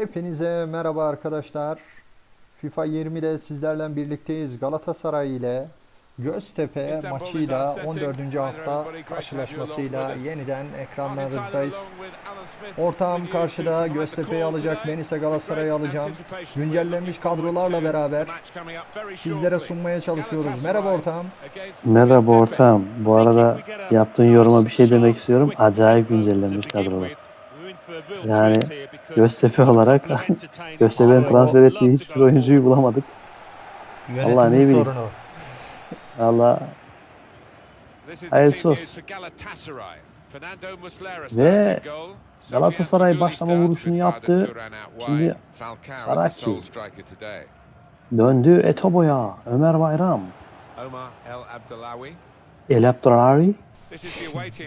Hepinize merhaba arkadaşlar. FIFA 20'de sizlerle birlikteyiz. Galatasaray ile Göztepe maçıyla 14. hafta karşılaşmasıyla yeniden ekranlarınızdayız. Ortağım karşıda Göztepe'yi alacak, ben ise Galatasaray'ı alacağım. Güncellenmiş kadrolarla beraber sizlere sunmaya çalışıyoruz. Merhaba ortağım. Merhaba ortağım. Bu arada yaptığın yoruma bir şey demek istiyorum. Acayip güncellenmiş kadrolar. Yani Göztepe olarak Göztepe'nin transfer ettiği hiçbir oyuncuyu bulamadık. Yönetimin ne bileyim. Valla hayırlısı olsun. Ve Galatasaray başlama vuruşunu yaptı. Şimdi Saracchi. Döndü Etobo'ya. Ömer Bayram. El Abdurari.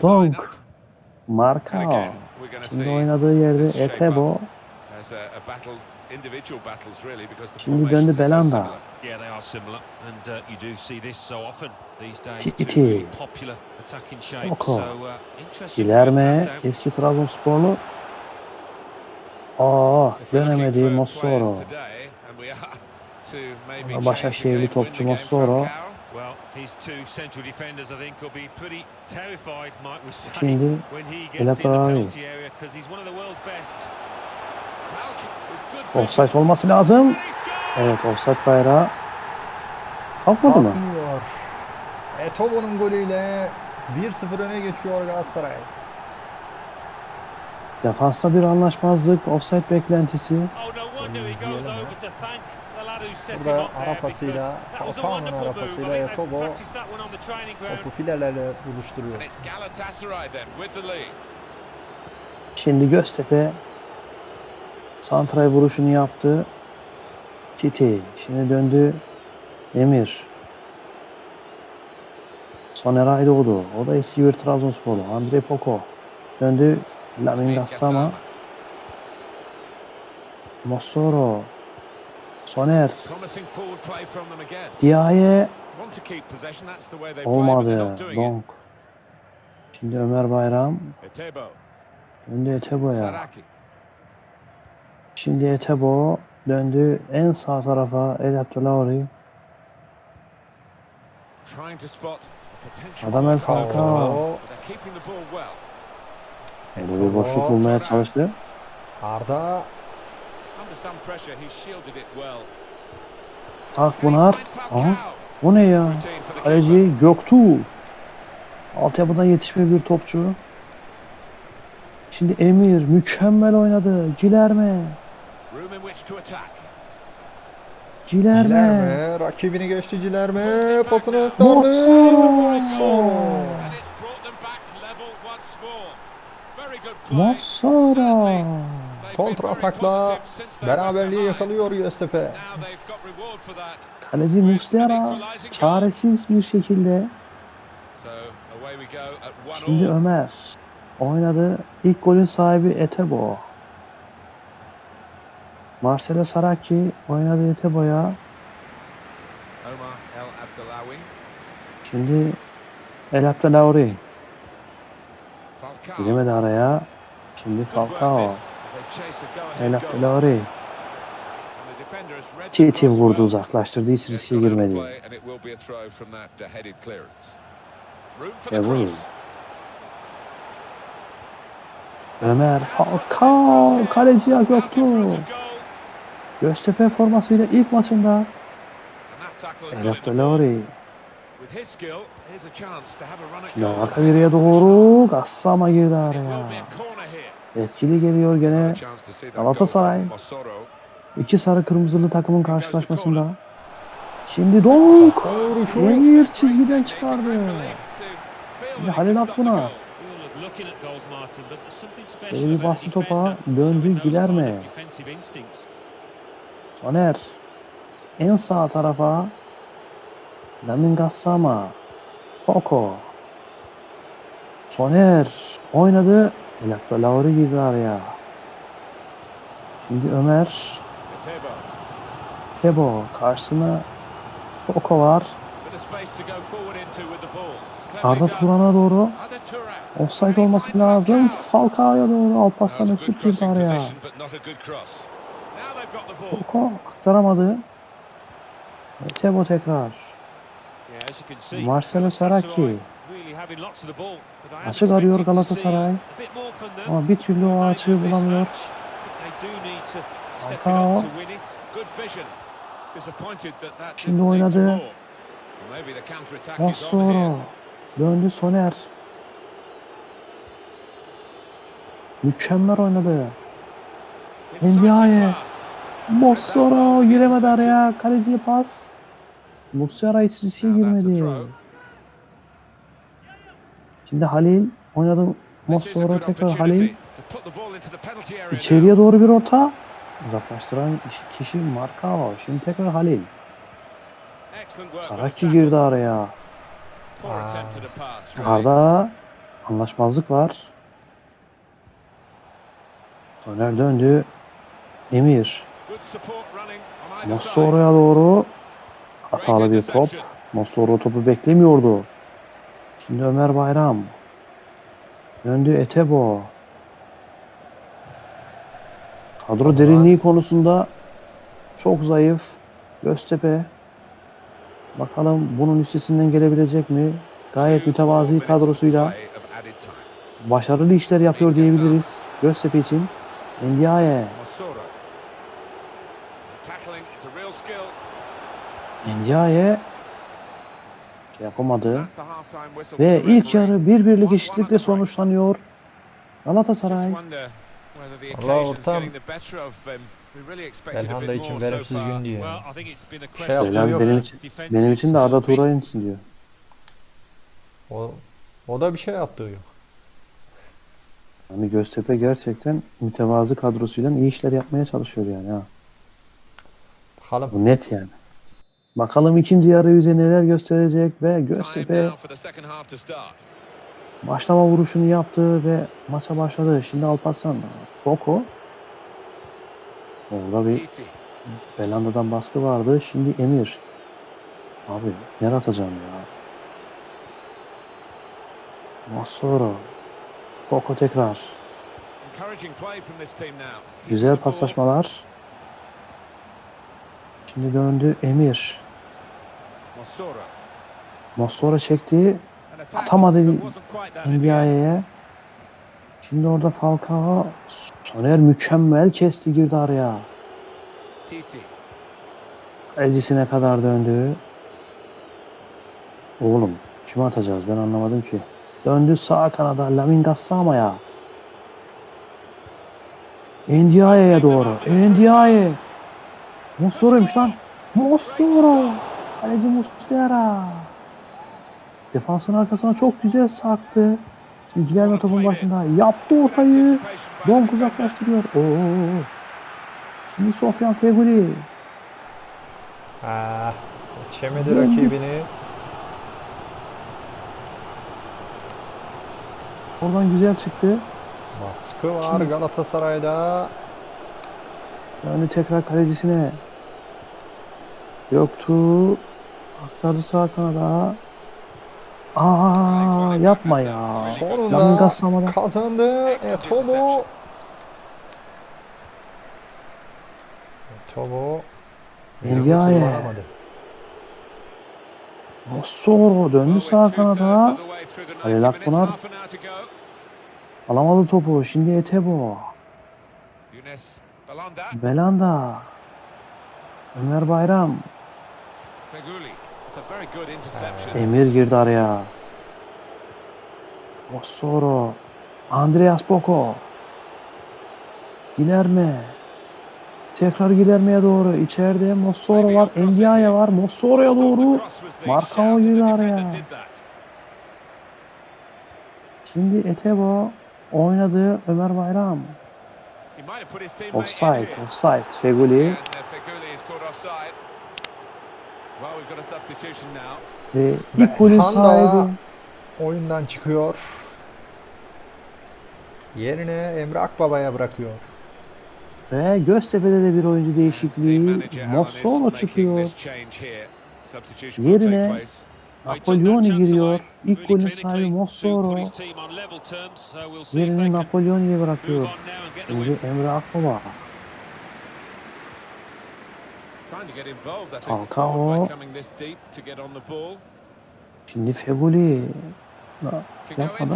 Donk. Marka. Şimdi oynadığı yerde Etebo. Şimdi döndü Belanda. Titi. Oko. Gilerme. Eski Trabzonsporlu. Aa, dönemedi Mossoro. Başakşehirli topçu Mossoro. Şimdi El Abdurari. Offside olması lazım. Evet offside bayrağı. Kalkmadı mı? Kalkmıyor. Etobo'nun golüyle 1-0 öne geçiyor Galatasaray. Defansta bir anlaşmazlık. Offside beklentisi. Burada ara pasıyla, Falcao'nun ara pasıyla Etobo topu filelerle buluşturuyor. Şimdi Göztepe Santray vuruşunu yaptı. Titi. Şimdi döndü Emir. Soner Aydoğdu. O da eski bir Trabzonsporlu. Andre Poko. Döndü Lamin Gassama. Mossoro. Soner. Diaye. Olmadı. Donk. Şimdi Ömer Bayram. Döndü Etebo'ya. Şimdi Etebo döndü en sağ tarafa El Abdelauri. Adam el Falcao. Burada bir boşluk bulmaya çalıştı. Arda Akbunar. Aha. Bu ne ya? Kaleci Göktuğ. Altyapıdan yetişme bir topçu. Şimdi Emir mükemmel oynadı. Cilerme. Cilerme. Cilerme rakibini geçti Cilerme pasını aktardı. Mossoro. Kontra atakla beraberliği yakalıyor Göztepe. Kaleci Muslera çaresiz bir şekilde. Şimdi Ömer oynadı. İlk golün sahibi Etebo. Marcelo Saracchi oynadı Etebo'ya. Şimdi El Abdelauri giremedi araya. Şimdi Falcao. El Abdelauri. Titi vurdu uzaklaştırdı. Hiç riske girmedi. Ve buyurun. Ömer Falcao kaleci yoktu. Göztepe formasıyla ilk maçında El Abdelauri. Şimdi arka geriye doğru Gassama girdi araya. Etkili geliyor gene Galatasaray. iki sarı kırmızılı takımın karşılaşmasında. Şimdi Donk Kafa vuruşu. Emir çizgiden çıkardı. Şimdi Halil Akbunar. Şöyle bir bastı topa döndü Gilerme. Soner. En sağ tarafa Lamin Gassama. Koko. Soner. Oynadı. Elakta Lauri girdi araya. Şimdi Ömer. Tebo. Karşısına Koko var. Arda Turan'a doğru. Offside olması lazım. Falcao'ya doğru Alparslan Öztürk girdi araya. Koko aktaramadı. Tebo tekrar. Marcelo Saraki. Açık arıyor Galatasaray. Ama bir türlü o açığı bulamıyor. Falcao. Şimdi oynadı. Mossoro. Döndü Soner. Mükemmel oynadı. Ndiaye. Mossoro giremedi araya. Kaleciye pas. Muslera hiç riske girmedi. Şimdi Halil oynadı. Mossoro tekrar Halil. İçeriye doğru bir orta. Uzaklaştıran kişi Markao. Şimdi tekrar Halil. Saraki girdi araya. Arda anlaşmazlık var. Soner döndü. Emir. Mossoro'ya doğru hatalı bir top. Mossoro topu beklemiyordu. Şimdi Ömer Bayram. Döndü Etebo. Kadro derinliği konusunda çok zayıf. Göztepe. Bakalım bunun üstesinden gelebilecek mi? Gayet mütevazi kadrosuyla başarılı işler yapıyor diyebiliriz Göztepe için. Ndiaye. Ndiaye şey yapamadı. Ve ilk yarı bir birlik eşitlikle sonuçlanıyor. Galatasaray Allah ortam. Belhanda için verimsiz gün diyor. Şey yaptığı yok. benim için, benim için de Arda Turan için diyor. O, o da bir şey yaptığı yok. Yani Göztepe gerçekten mütevazı kadrosuyla iyi işler yapmaya çalışıyor yani ha. Bakalım. Bu net yani. Bakalım ikinci yarı yüze neler gösterecek ve Göztepe başlama vuruşunu yaptı ve maça başladı. Şimdi Alparslan, Boko. Orada bir Belanda'dan baskı vardı. Şimdi Emir. Abi yer atacağım ya. Massoro. Boko tekrar. Güzel paslaşmalar. Şimdi döndü Emir. Massoro çekti. Atamadı Ndiaye'ye. Şimdi orada Falcao. Soner mükemmel kesti girdi araya. Elcisine kadar döndü. Oğlum kime atacağız ben anlamadım ki. Döndü sağ kanada Lamin Gassama'ya. Ndiaye'ye doğru. Ndiaye. Mossora'ymış lan. Mossoro. Kaleci Muslera. Defansın arkasına çok güzel sarktı. Şimdi Guillermo topun başında yaptı ortayı. Donk uzaklaştırıyor. Oo. Şimdi Sofyan Feguli. Ha, geçemedi rakibini. Oradan güzel çıktı. Baskı var Galatasaray'da. Yani tekrar kalecisine. Yoktu. Aktardı sağ kanada. Aa yapma ya. Sonunda Gassama'dan. kazandı. Etobo. Etobo. Ndiaye. kullanamadı. Mossoro döndü sağ kanada. Halil Akpınar alamadı topu. Şimdi Etebo. Belanda. Ömer Bayram. Emir girdi araya. Mossoro. Andreas Boko. Gilerme. Tekrar Gilerme'ye doğru. İçeride Mossoro var. Ndiaye var. Mossoro'ya doğru. Markao girdi araya. Şimdi Etebo oynadı. Ömer Bayram. Offside, offside. Feguli ve ilk golün sahibi. Oyundan çıkıyor. Yerine Emre Akbaba'ya bırakıyor. Ve Göztepe'de de bir oyuncu değişikliği. Mossoro çıkıyor. Yerine Napoleoni giriyor. İlk golün sahibi Mossoro. Yerini Napoleoni'ye bırakıyor. Şimdi Emre Akbaba. Falcao. Şimdi Feguli. Ya, yapma da.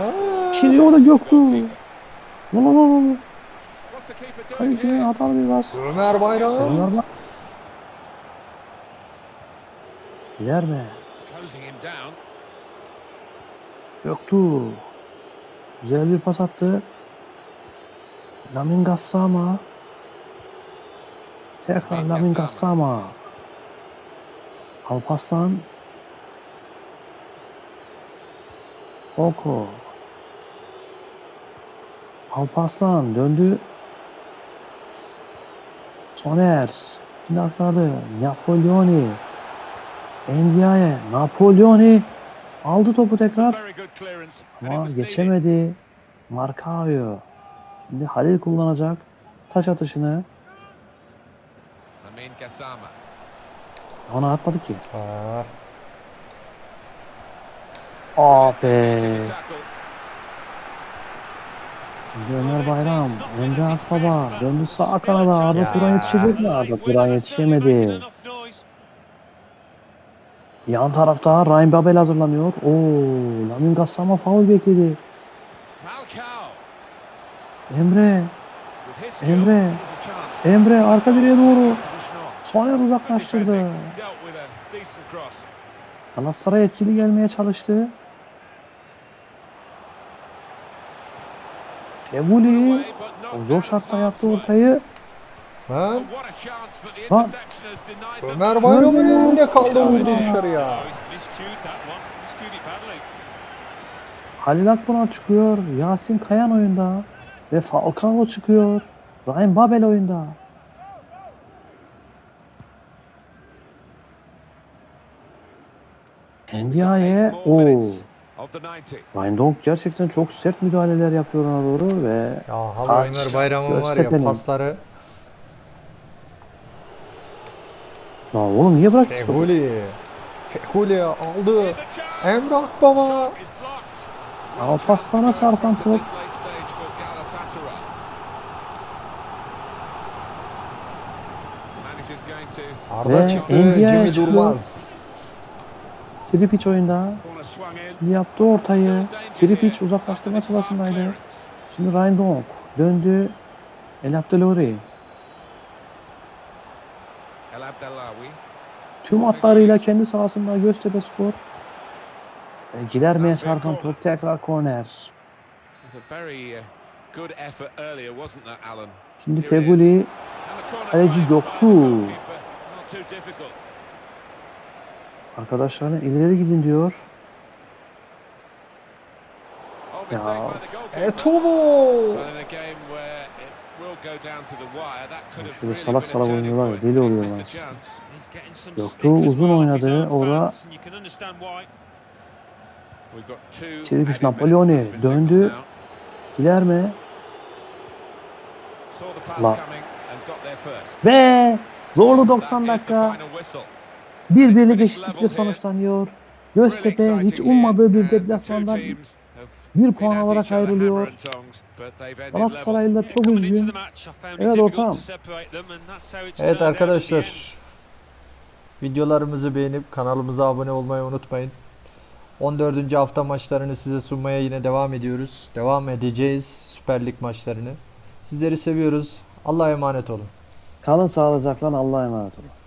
Aa, Şimdi o da Göktuğ. Lan lan lan lan. Kaleci hatalı bir bas. Ömer Bayram. Bunlar bak. Gider mi? Göktuğ. Güzel bir pas attı. Lamin Gassama. Tekrar Lamin Gassama. Alpaslan. Oko. Alpaslan döndü. Soner. Şimdi aktardı. Napoleoni. Endiaye. Napoleoni. Aldı topu tekrar. Ama geçemedi. Markayo. Şimdi Halil kullanacak. Taç atışını. Ona atmadı ki. Aa, Ah be. Şimdi Ömer Bayram. Emre Akbaba. Döndü sağ kanada. Arda. Turan yetişecek mi? Arda Turan yetişemedi. Yan tarafta Ryan Babel hazırlanıyor. Oo, Lamin Gassama faul bekledi. Emre. Emre. Emre arka direğe doğru. Soner uzaklaştırdı. Galatasaray etkili gelmeye çalıştı. Feguli çok zor şartta yaptı ortayı. Lan Lan. Ömer Bayram'ın önünde kaldı vurdu dışarıya. Halil Akbunak çıkıyor. Yasin Kayan oyunda. Ve Falcao çıkıyor. Ryan Babel oyunda. Ndiaye. Oo. Ryan Donk gerçekten çok sert müdahaleler yapıyor ona doğru ve Ya Ömer Bayram'ın var ya pasları. Lan oğlum niye bıraktın? topu? Fehuli. Fehuli aldı. Emre Akbaba. Alparslan'a çarpan top. Arda Ve çıktı. Jimmy çıkıyor. Durmaz. Tripic oyunda. Şimdi yaptı ortayı. Tripic uzaklaştırma sırasındaydı. Şimdi Ryan Donk döndü. El Abdelori tüm hatlarıyla kendi sahasında Göztepe Spor. Ve gidermeye çarpan top tekrar korner. Şimdi Feguli kaleci Göktuğ. Arkadaşlarına ileri gidin diyor. Ya. Etobo. Şöyle salak salak oynuyorlar ya, deli oluyor maç. Göktuğ uzun oynadı, orada- Çelik Napoleoni döndü. Gider mi? La. Ve zorlu 90 dakika. Bir birlik eşitlikle sonuçlanıyor. Göztepe hiç ummadığı bir deplasmandan bir puan alarak ayrılıyor. Galatasaraylılar çok üzgün. Evet ortağım. Evet arkadaşlar. Videolarımızı beğenip kanalımıza abone olmayı unutmayın. 14. hafta maçlarını size sunmaya yine devam ediyoruz. Devam edeceğiz Süper Lig maçlarını. Sizleri seviyoruz. Allah'a emanet olun. Kalın sağlıcakla Allah'a emanet olun.